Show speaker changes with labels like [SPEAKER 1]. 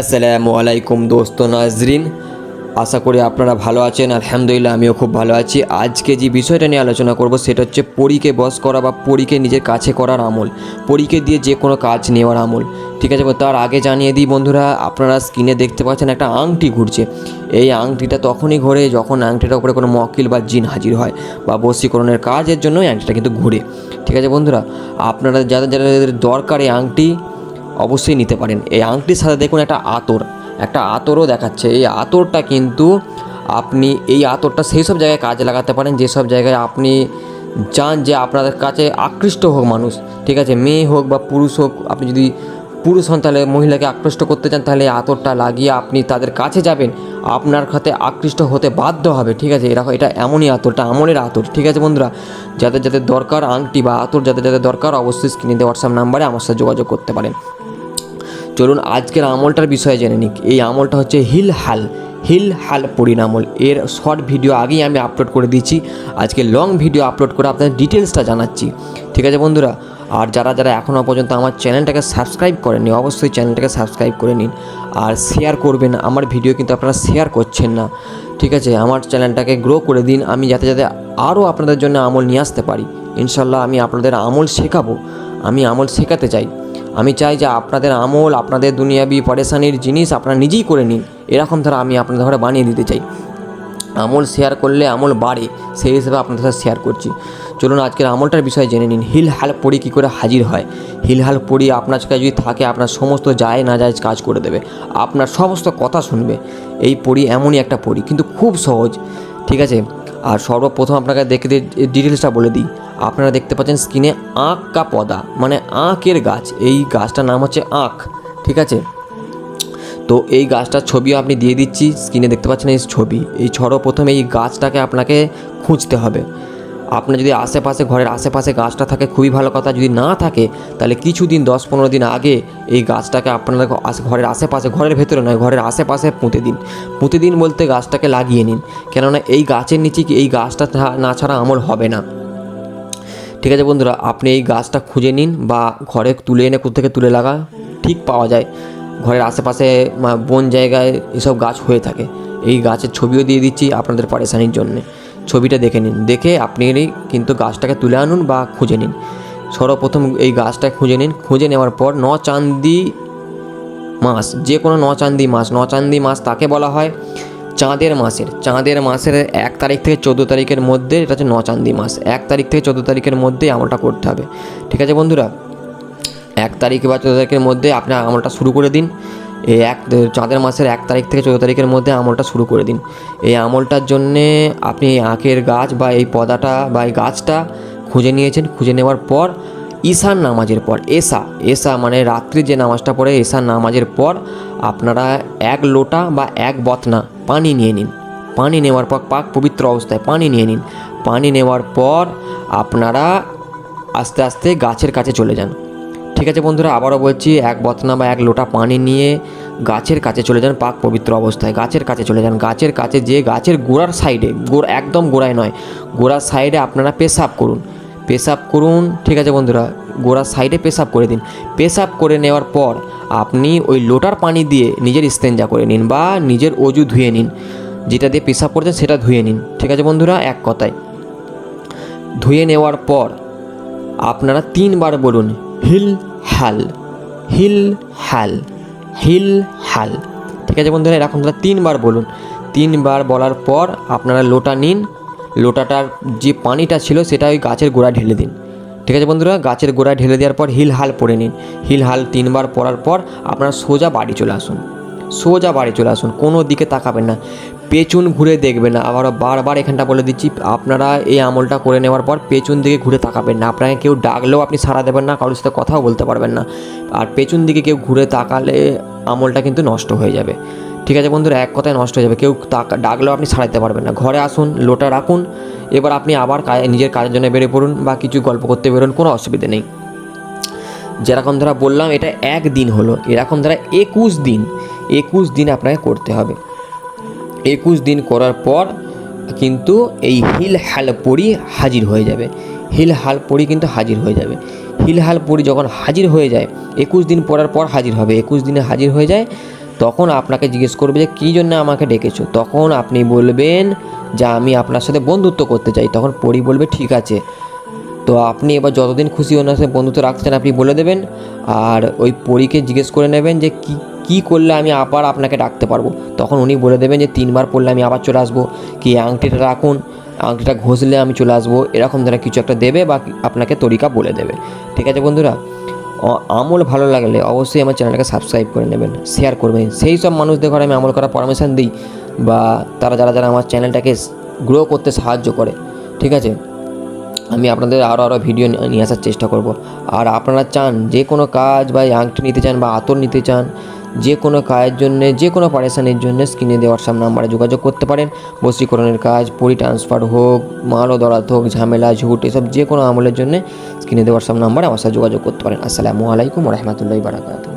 [SPEAKER 1] আসসালামু আলাইকুম দোস্ত নাজরিন। আশা করি আপনারা ভালো আছেন, আলহামদুলিল্লাহ আমিও খুব ভালো আছি। আজকে যে বিষয়টা নিয়ে আলোচনা করব সেটা হচ্ছে পরীকে বস করা বা পরীকে নিজের কাছে করার আমল। পরীকে দিয়ে যে কোনো কাজ নেওয়ার আমল। ঠিক আছে, তার আগে জানিয়ে দিই বন্ধুরা, আপনারা স্ক্রিনে দেখতে পাচ্ছেন একটা আংটি ঘুরছে। এই আংটিটা তখনই ঘোরে যখন আংটিটার উপরে কোনো মকিল বা জিন হাজির হয় বা বশীকরণের কাজের জন্য এই আংটিটা কিন্তু ঘুরে। ঠিক আছে বন্ধুরা, আপনারা যাদের যাদের দরকার এই আংটি অবশ্যই নিতে পারেন। এই আংটির সাথে দেখুন একটা আতর। একটা আতরও দেখাচ্ছে। এই আতরটা কিন্তু আপনি, এই আতরটা সেই সব জায়গায় কাজে লাগাতে পারেন যেসব জায়গায় আপনি চান যে আপনাদের কাছে আকৃষ্ট হোক মানুষ। ঠিক আছে, মেয়ে হোক বা পুরুষ হোক, আপনি যদি পুরুষ হন তাহলে মহিলাকে আকৃষ্ট করতে চান, তাহলে এই আতরটা লাগিয়ে আপনি তাদের কাছে যাবেন। আপনার খাতে আকৃষ্ট হতে বাধ্য হবে। ঠিক আছে, এরকম, এটা এমনই আতরটা আমলের আতর। ঠিক আছে বন্ধুরা, যাদের যাদের দরকার আংটি বা আতর, যাদের যাদের দরকার, অবশ্যই স্ক্রিনে হোয়াটসঅ্যাপ নাম্বারে আমার সাথে যোগাযোগ করতে পারেন। চলুন আজকের আমলটার বিষয়ে জেনে নিক। এই আমলটা হচ্ছে হিল হাল। হিল হাল পরিণামল এর শর্ট ভিডিও আগেই আমি আপলোড করে দিয়েছি। আজকে লং ভিডিও আপলোড করে আপনাদের ডিটেলসটা জানাচ্ছি। ঠিক আছে বন্ধুরা? আর যারা যারা এখনও পর্যন্ত আমার চ্যানেলটাকে সাবস্ক্রাইব করেননি, অবশ্যই চ্যানেলটাকে সাবস্ক্রাইব করে নিন। আর শেয়ার করবেন। আমার ভিডিও কিন্তু আপনারা শেয়ার করছেন না। ঠিক আছে? আমার চ্যানেলটাকে গ্রো করে দিন। আমি যাতে যাতে আরও আপনাদের জন্য আমল নিয়ে আসতে পারি। ইনশাল্লাহ আমি আপনাদের আমল শেখাবো। আমি আমল শেখাতে চাই। আমি চাই যে আপনাদের আমল, আপনাদের দুনিয়াবি পরেশানির জিনিস আপনারা নিজেই করে নিন। এরকম ধরো আমি আপনাদের ঘরে বানিয়ে দিতে চাই। আমল শেয়ার করলে আমল বাড়ে, সেই হিসেবে আপনাদের সাথে শেয়ার করছি। চলুন আজকের আমলটার বিষয়ে জেনে নিন হিল হাল পড়ি কী করে হাজির হয়? হিল হাল পড়ি আপনার কাছে যদি থাকে, আপনার সমস্ত যায় না যায় কাজ করে দেবে। আপনার সমস্ত কথা শুনবে। এই পড়ি এমনই একটা পড়ি কিন্তু খুব সহজ। ঠিক আছে? আর সর্বপ্রথম আপনাকে দেখে ডিটেলসটা বলে দিই। আপনারা দেখতে পাচ্ছেন স্ক্রিনে আঁক কা পদা মানে আঁকের গাছ। এই গাছটার নাম হচ্ছে আঁক, ঠিক আছে? তো এই গাছটার ছবিও আপনি দিয়ে দিচ্ছি স্ক্রিনে দেখতে পাচ্ছেন এই ছবি। এই সর্বপ্রথম এই গাছটাকে আপনাকে খুঁজতে হবে। আপনার যদি আশেপাশে, ঘরের আশেপাশে গাছটা থাকে, খুবই ভালো কথা। যদি না থাকে, তাহলে কিছুদিন দশ পনেরো দিন আগে এই গাছটাকে আপনাদের আশে- ঘরের আশেপাশে, ঘরের ভেতরে নয়, ঘরের আশেপাশে পুঁতে দিন। পুঁতে দিন বলতে গাছটাকে লাগিয়ে নিন। কেননা এই গাছের নিচে কি এই গাছটা না ছাড়া আমল হবে না। ঠিক আছে বন্ধুরা, আপনি এই গাছটা খুঁজে নিন বা ঘরে তুলে এনে কোথা থেকে তুলে লাগা, ঠিক পাওয়া যায়। ঘরের আশেপাশে বন জায়গায় এসব গাছ হয়ে থাকে। এই গাছের ছবিও দিয়ে দিচ্ছি আপনাদের পারেশানির জন্যে। ছবিটা দেখে নিন। দেখে আপনি কিন্তু গাছটাকে তুলে আনুন বা খুঁজে নিন। সর্বপ্রথম এই গাছটা খুঁজে নিন। খুঁজে নেওয়ার পর ন চান্দি মাস যে কোনো নচান্দি মাস নচান্দি মাস তাকে বলা হয় চাঁদের মাসের চাঁদের মাসের এক তারিখ থেকে চোদ্দ তারিখের মধ্যে এটা হচ্ছে নচান্দি মাস এক তারিখ থেকে চোদ্দ তারিখের মধ্যে আমলটা করতে হবে। ঠিক আছে বন্ধুরা? এক তারিখ বা চোদ্দ তারিখের মধ্যে আপনি আমলটা শুরু করে দিন। এই এক চাঁদের মাসের এক তারিখ থেকে চোদ্দ তারিখের মধ্যে আমলটা শুরু করে দিন। এই আমলটার জন্যে আপনি এই আখের গাছ বা এই পদাটা বা এই গাছটা খুঁজে নিয়েছেন। খুঁজে নেওয়ার পর ঈশান নামাজের পর, এসা এসা মানে রাত্রি যে নামাজটা পড়ে এসা নামাজের পর আপনারা এক লোটা বা এক বতনা পানি নিয়ে নিন। পানি নেওয়ার পর, পাক পবিত্র অবস্থায় পানি নিয়ে নিন। পানি নেওয়ার পর আপনারা আস্তে আস্তে গাছের কাছে চলে যান। ঠিক আছে বন্ধুরা, আবারও বলছি, এক বতনা বা এক লোটা পানি নিয়ে গাছের কাছে চলে যান পাক পবিত্র অবস্থায়। গাছের কাছে চলে যান। গাছের কাছে যে গাছের গোড়ার সাইডে, গোড় একদম গোড়ায় নয়, গোড়ার সাইডে আপনারা পেশাব করুন। পেশাব করুন, ঠিক আছে বন্ধুরা, গোড়ার সাইডে পেশাব করে দিন। পেশাব করে নেওয়ার পর আপনি ওই লোটার পানি দিয়ে নিজের ইস্তেঞ্জা করে নিন বা নিজের অজু ধুয়ে নিন। যেটা দিয়ে পেশাব করছেন সেটা ধুয়ে নিন। ঠিক আছে বন্ধুরা, এক কথায়। ধুয়ে নেওয়ার পর আপনারা তিনবার বলুন হিল হাল হিল হাল হিল হাল। ঠিক আছে বন্ধুরা, এরকম তাহলে তিনবার বলুন। তিনবার বলার পর আপনারা লোটা নিন। লোটাটার যে পানিটা ছিল সেটা ওই গাছের গোড়ায় ঢেলে দিন। ঠিক আছে বন্ধুরা, গাছের গোড়ায় ঢেলে দেওয়ার পর হিল হাল পরে নিন। হিল হাল তিনবার পরার পর আপনারা সোজা বাড়ি চলে আসুন। সোজা বাড়ি চলে আসুন, কোনো দিকে তাকাবেন না। পেছন ঘুরে দেখবেন না। আবার বারবার এখানটা বলে দিচ্ছি, আপনারা এই আমলটা করে নেওয়ার পর পেছন দিকে ঘুরে তাকাবেন না। আপনাকে কেউ ডাকলেও আপনি সাড়া দেবেন না, কারোর সাথে কথাও বলতে পারবেন না। আর পেছন দিকে কেউ ঘুরে তাকালে আমলটা কিন্তু নষ্ট হয়ে যাবে। ঠিক আছে বন্ধুরা, এক কথায় নষ্ট হয়ে যাবে। কেউ তাকা, ডাকলেও আপনি সারাইতে পারবেন না। ঘরে আসুন, লোটা রাখুন, এবার আপনি আবার নিজের কাজের জন্য বেরিয়ে পড়ুন বা কিছু গল্প করতে বেরোন, কোনো অসুবিধে নেই। যেরকম ধরা বললাম, এটা এক দিন হলো। এরকম ধরা একুশ দিন। একুশ দিন আপনাকে করতে হবে। একুশ দিন করার পর কিন্তু এই হিল হাল পরি হাজির হয়ে যাবে। হিল হাল পরি কিন্তু হাজির হয়ে যাবে। হিল হাল পরি যখন হাজির হয়ে যায়, একুশ দিন পরার পর হাজির হবে। একুশ দিনে হাজির হয়ে যায়, তখন আপনাকে জিজ্ঞেস করবে যে, কী জন্য আমাকে ডেকেছো? তখন আপনি বলবেন যে, আমি আপনার সাথে বন্ধুত্ব করতে চাই। তখন পরি বলবে, ঠিক আছে। তো আপনি এবার যতদিন খুশি ওনার সাথে বন্ধুত্ব রাখতে চান, আপনি বলে দেবেন। আর ওই পরীকে জিজ্ঞেস করে নেবেন যে, কী কী করলে আমি আবার আপনাকে ডাকতে পারব? তখন উনি বলে দেবেন যে, তিনবার পড়লে আমি আবার চলে আসব। কি, আংটিটা রাখুন, আংটিটা ঘষলে আমি চলে আসব, এরকম ধরনের কিছু একটা দেবে বা আপনাকে তরিকা বলে দেবে। ঠিক আছে বন্ধুরা? আমল ভালো লাগলে অবশ্যই আমার চ্যানেলটাকে সাবস্ক্রাইব করে নেবেন, শেয়ার করবেন। সেই সব মানুষদের ঘরে আমি আমল করার পারমিশন দিই বা তারা যারা যারা আমার চ্যানেলটাকে গ্রো করতে সাহায্য করে। ঠিক আছে? আমি আপনাদের আরও আরও ভিডিও নিয়ে আসার চেষ্টা করব। আর আপনারা চান যে কোনো কাজ বা আংটি নিতে চান বা আতর নিতে চান যে কোনো কাজের জন্য, যে কোনো পারেশানির জন্য স্ক্রিনে দেওয়ার হোয়াটসঅ্যাপ নাম্বারে যোগাযোগ করতে পারেন। বশীকরণের কাজ, পরি ট্রান্সফার হোক, মালও দরাত হোক, ঝামেলা, ঝুট, এসব যে কোনো আমলের জন্য স্ক্রিনে দেওয়ার হোয়াটসঅ্যাপ নাম্বারে আমার সাথে যোগাযোগ করতে পারেন। আসসালামু আলাইকুম রহমতুল্লাহ বারাকাত